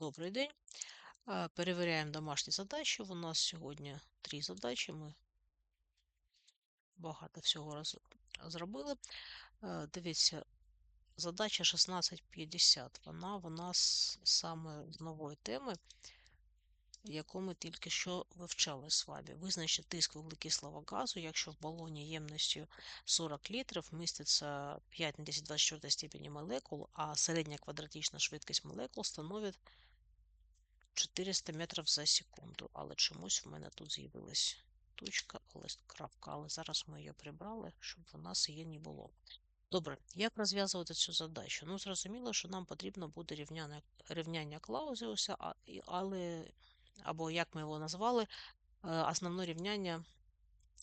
Добрий день. Перевіряємо домашні задачі. У нас сьогодні три задачі. Ми багато всього зробили. Дивіться, задача 1650. Вона у нас саме з нової теми, яку ми тільки що вивчали з вами. Визначити тиск вуглекислого газу, якщо в балоні ємністю 40 літрів міститься 5 на 10 24 степені молекул, а середня квадратична швидкість молекул становить 400 метрів за секунду. Але чомусь в мене тут з'явилась точка, але крапка, але зараз ми її прибрали, щоб у нас її не було. Добре, як розв'язувати цю задачу? Ну, зрозуміло, що нам потрібно буде рівняння, рівняння Клаузіуса, але, або як ми його назвали, е, основне рівняння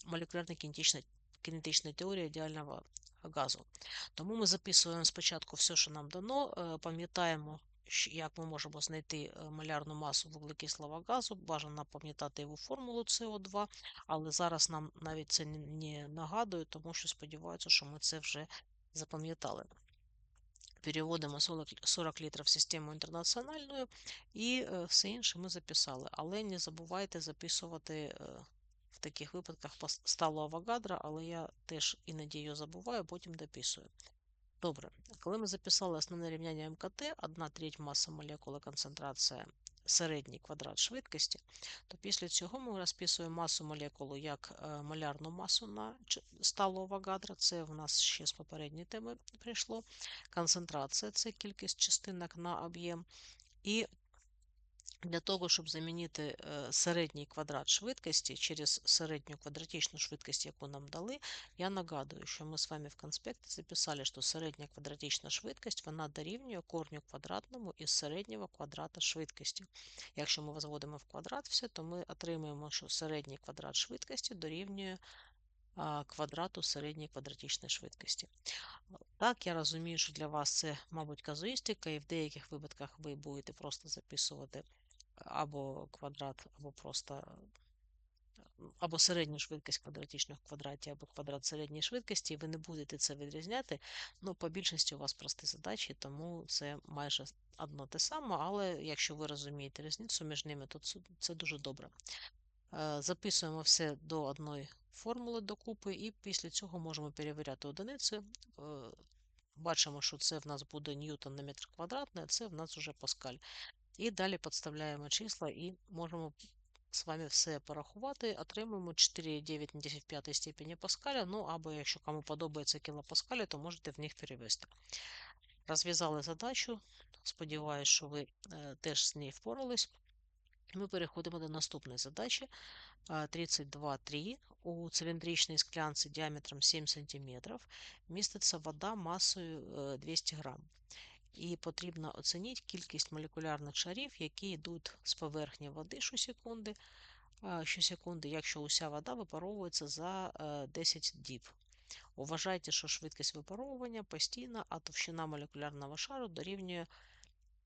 молекулярно-кінетичної теорії ідеального газу. Тому ми записуємо спочатку все, що нам дано, е, пам'ятаємо, як ми можемо знайти е, малярну масу вуглекислого газу, бажано пам'ятати його формулу СО2, але зараз нам навіть це не нагадує, тому що сподіваюся, що ми це вже запам'ятали. Переводимо 40 літрів в систему інтернаціональну і е, все інше ми записали. Але не забувайте записувати в таких випадках сталу авагадра, але я теж іноді її забуваю, потім дописую. Добре, коли ми записали основне рівняння МКТ, 1 треть маса молекули концентрація середній квадрат швидкості, то після цього ми розписуємо масу молекулу як е, малярну масу на сталу Авогадро, це в нас ще з попередньої теми прийшло. Концентрація це кількість частинок на об'єм. І для того, щоб замінити е, середній квадрат швидкості через середню квадратичну швидкість, яку нам дали, я нагадую, що ми з вами в конспекті записали, що середня квадратична швидкість вона дорівнює корню квадратному із середнього квадрата швидкості. Якщо ми возводимо в квадрат все, то ми отримуємо, що середній квадрат швидкості дорівнює квадрату середньої квадратичної швидкості. Так, я розумію, що для вас це, мабуть, казуїстика, і в деяких випадках ви будете просто записувати або квадрат, або просто або середню швидкість квадратичних квадраті, або квадрат середньої швидкості, і ви не будете це відрізняти. Ну, по більшості у вас прості задачі, тому це майже одно те саме, але якщо ви розумієте різницю між ними, то це дуже добре. Е, записуємо все до одної формули докупи, і після цього можемо перевіряти одиниці. Е, бачимо, що це в нас буде ньютон на метр квадратний, а це в нас вже паскаль. І далі підставляємо числа і можемо з вами все порахувати. Отримуємо 4,9 на 10 5 степені Паскаля. Ну або якщо кому подобається кілопаскалі, то можете в них перевести. Розв'язали задачу. Сподіваюсь, що ви е, теж з нею впорались. Ми переходимо до наступної задачі. 32.3. У циліндричній склянці діаметром 7 см міститься вода масою 200 г і потрібно оцінити кількість молекулярних шарів, які йдуть з поверхні води щосекунди, щосекунди, якщо уся вода випаровується за 10 е, діб. Уважайте, що швидкість випаровування постійна, а товщина молекулярного шару дорівнює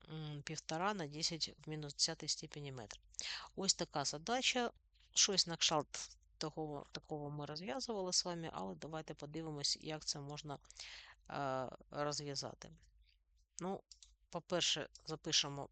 1,5 на 10 в мінус 10 степені метра. Ось така задача. Щось на кшталт того, такого ми розв'язували з вами, але давайте подивимось, як це можна е, розв'язати. Ну, по-перше, запишемо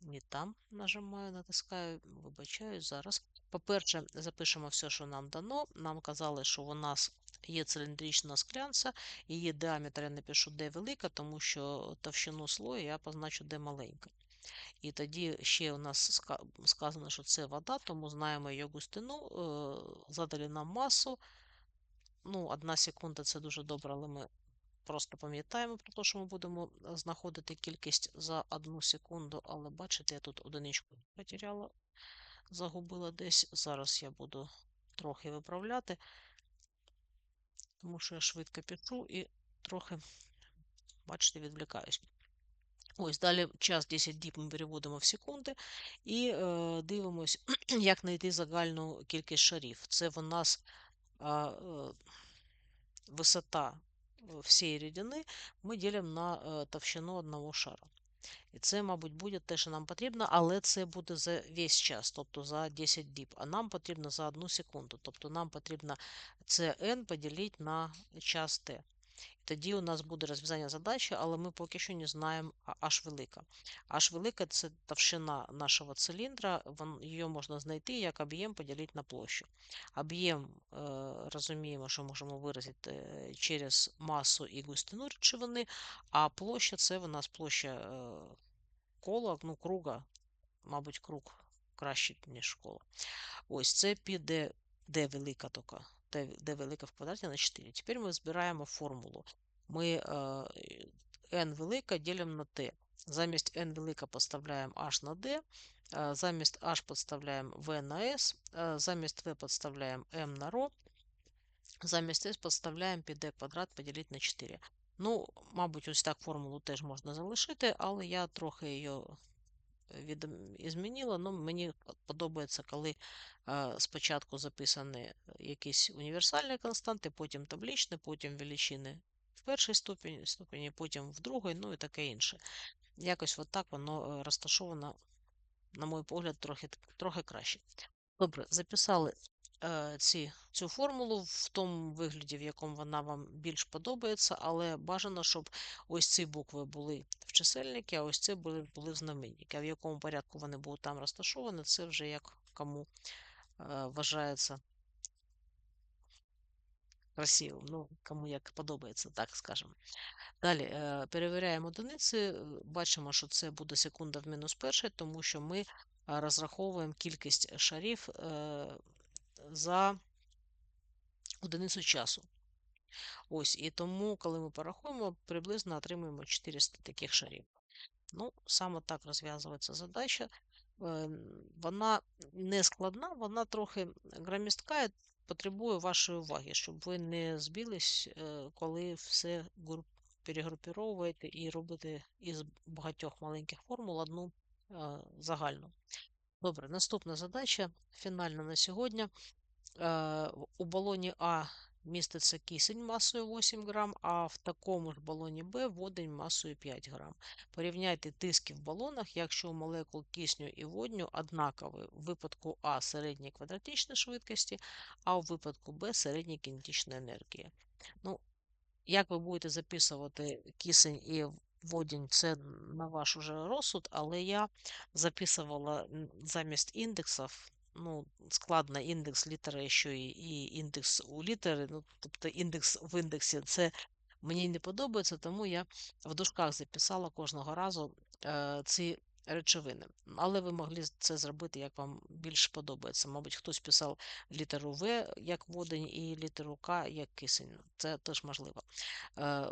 не там нажимаю, натискаю, вибачаю зараз. По-перше, запишемо все, що нам дано. Нам казали, що у нас є циліндрична склянця, її діаметр я напишу D велика, тому що товщину слою я позначу D маленька. І тоді ще у нас сказано, що це вода, тому знаємо її густину, е, задали нам масу. Ну, Одна секунда це дуже добре, але ми Просто пам'ятаємо про те, що ми будемо е, знаходити кількість за одну секунду, але бачите, я тут одиничку потеряла, загубила десь. Зараз я буду трохи виправляти, тому що я швидко пишу і трохи, бачите, відвлікаюсь. Ось, далі час 10 діб ми переводимо в секунди і е, дивимось, як знайти загальну кількість шарів. Це в нас е, висота всієї рідини ми ділимо на э, товщину одного шара. І це, мабуть, буде те, що нам потрібно, але це буде за весь час, тобто за 10 діб. А нам потрібно за одну секунду. Тобто нам потрібно це n поділити на час t. Тоді у нас буде розв'язання задачі, але ми поки що не знаємо H велика. H велика це товщина нашого циліндра, її можна знайти як об'єм поділити на площу. Об'єм е, розуміємо, що можемо виразити е, через масу і густину речовини, а площа це у нас площа е, кола, ну, круга, мабуть, круг краще, ніж коло. Ось це піде d велика тільки, d велика в квадраті на 4. Тепер ми збираємо формулу. Ми n велика ділимо на t. Замість n велика поставляємо h на d, замість h підставляємо v на s, замість v підставляємо m на ρ, замість s підставляємо під d квадрат поділити на 4. Ну, мабуть, ось так формулу теж можна залишити, але я трохи її від... змінила. Ну, мені подобається, коли е, спочатку записані якісь універсальні константи, потім таблічні, потім величини в першій ступені, ступені, потім в другій, ну і таке інше. Якось от так воно розташовано, на мій погляд, трохи, трохи краще. Добре, записали е, ці, цю формулу в тому вигляді, в якому вона вам більш подобається, але бажано, щоб ось ці букви були в чисельники, а ось це були були в знаменники. А в якому порядку вони будуть там розташовані, це вже як кому е, вважається красивим, ну, кому як подобається, так скажемо. Далі е, перевіряємо одиниці, е, бачимо, що це буде секунда в мінус перший, тому що ми розраховуємо кількість шарів е, за одиницю часу. Ось, І тому, коли ми порахуємо, приблизно отримуємо 400 таких шарів. Ну, Саме так розв'язується задача. Вона не складна, вона трохи громістка і потребує вашої уваги, щоб ви не збились, коли все перегрупіровуєте і робите із багатьох маленьких формул одну загальну. Добре, наступна задача фінальна на сьогодні. У балоні А міститься кисень масою 8 грам, а в такому ж балоні Б водень масою 5 грам. Порівняйте тиски в балонах, якщо у молекул кисню і водню однакові в випадку А середньої квадратичної швидкості, а у випадку Б середньої кінетичної енергії. Ну, Як ви будете записувати кисень і водінь, це на ваш уже розсуд, але я записувала замість індексів ну, складно індекс літери, що і, і індекс у літери, ну, тобто індекс в індексі, це мені не подобається, тому я в дужках записала кожного разу е, ці речовини. Але ви могли це зробити, як вам більш подобається. Мабуть, хтось писав літеру В як водень і літеру К як кисень. Це теж можливо. Е,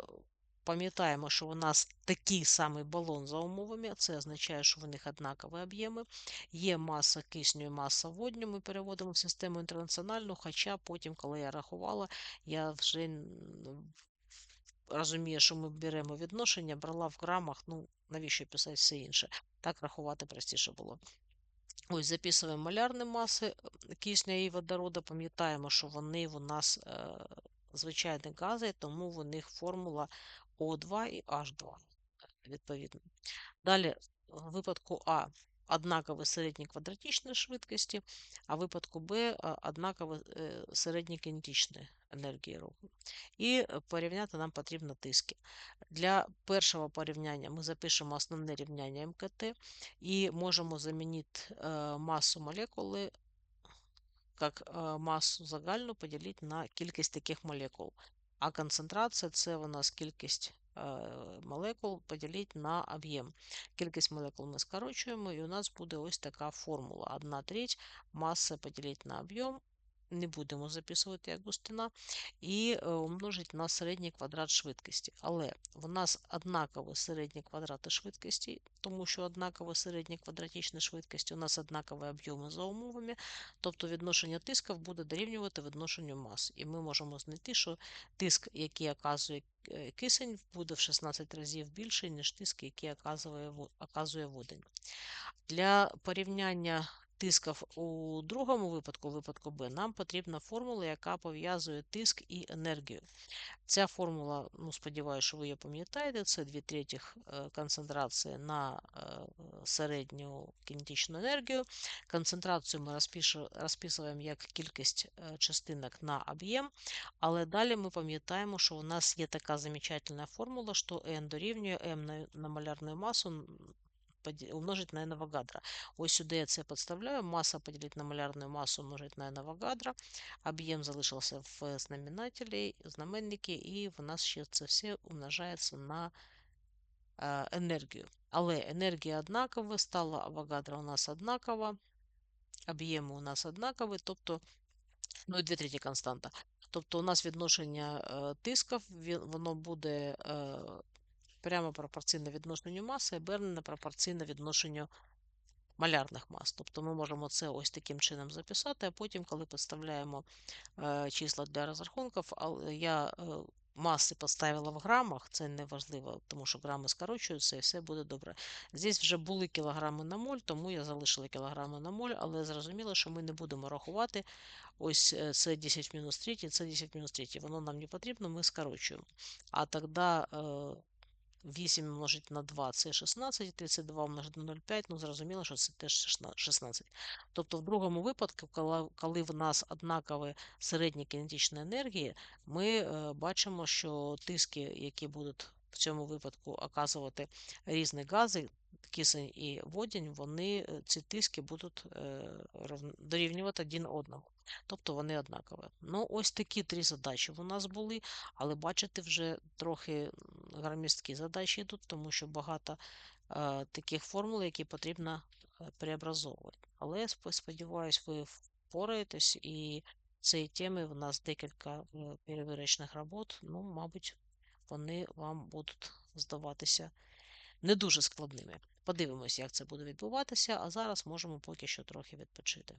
Пам'ятаємо, що у нас такий самий балон за умовами, це означає, що в них однакові об'єми. Є маса кисню і маса водню, ми переводимо в систему інтернаціональну, хоча потім, коли я рахувала, я вже розумію, що ми беремо відношення, брала в грамах, ну, навіщо писати все інше. Так рахувати простіше було. Ось, записуємо малярні маси кисня і водорода, пам'ятаємо, що вони у нас е, звичайні гази, тому в них формула о2 і H2, відповідно. Далі, в випадку А однакові середні квадратичні швидкості, а в випадку Б однакові е, середні кинетичні енергії руху. І порівняти нам потрібно тиски. Для першого порівняння ми запишемо основне рівняння МКТ і можемо замінити е, масу молекули як е, масу загальну поділити на кількість таких молекул. А концентрація це у нас кількість е, молекул поділіть на об'єм. Кількість молекул ми скорочуємо, і у нас буде ось така формула. 1 треть маси поділіть на об'єм не будемо записувати як густина, і е, умножити на середній квадрат швидкості. Але в нас однакові середні квадрати швидкості, тому що однакові середні квадратичні швидкості, у нас однакові об'єми за умовами, тобто відношення тисків буде дорівнювати відношенню мас. І ми можемо знайти, що тиск, який оказує е, кисень, буде в 16 разів більший, ніж тиск, який оказує водень. Для порівняння тисків у другому випадку, випадку Б, нам потрібна формула, яка пов'язує тиск і енергію. Ця формула, ну, сподіваюся, що ви її пам'ятаєте, це 2 третіх е, концентрації на е, середню кінетичну енергію. Концентрацію ми розписуємо як кількість е, частинок на об'єм, але далі ми пам'ятаємо, що у нас є така замечательна формула, що n дорівнює m на малярну масу умножить на n Авогадро. Ось сюди я це підставляю. Маса поділити на малярну масу умножить на n Авогадро. Об'єм залишився в знаменателі, знаменники, і в нас ще це все умножається на енергію. Але енергія однакова, стала Авогадро у нас однакова, об'єми у нас однакові, тобто, ну і 2 треті константа. Тобто у нас відношення тисків, воно буде прямо пропорційне відношенню маси, обернене пропорційне відношенню малярних мас. Тобто ми можемо це ось таким чином записати, а потім, коли підставляємо е, числа для розрахунків, я е, маси поставила в грамах, це не важливо, тому що грами скорочуються і все буде добре. Здесь вже були кілограми на моль, тому я залишила кілограми на моль, але зрозуміло, що ми не будемо рахувати. Ось е, це 10 мінус 3, це 10 мінус 3. Воно нам не потрібно, ми скорочуємо. А тоді 8 множить на 2 це 16, 32 множить на 0,5, ну зрозуміло, що це теж 16. Тобто, в другому випадку, коли в нас однакові середні кінетичні енергії, ми е, бачимо, що тиски, які будуть в цьому випадку оказувати різні гази, кисень і водень, вони е, ці тиски будуть е, дорівнювати один одному. Тобто вони однакові. Ну, ось такі три задачі у нас були, але бачите, вже трохи громісткі задачі йдуть, тому що багато е, таких формул, які потрібно е, преобразовувати. Але сподіваюся, ви впораєтесь і цієї теми в нас декілька е, перевірочних робот, ну, мабуть, вони вам будуть здаватися не дуже складними. Подивимось, як це буде відбуватися, а зараз можемо поки що трохи відпочити.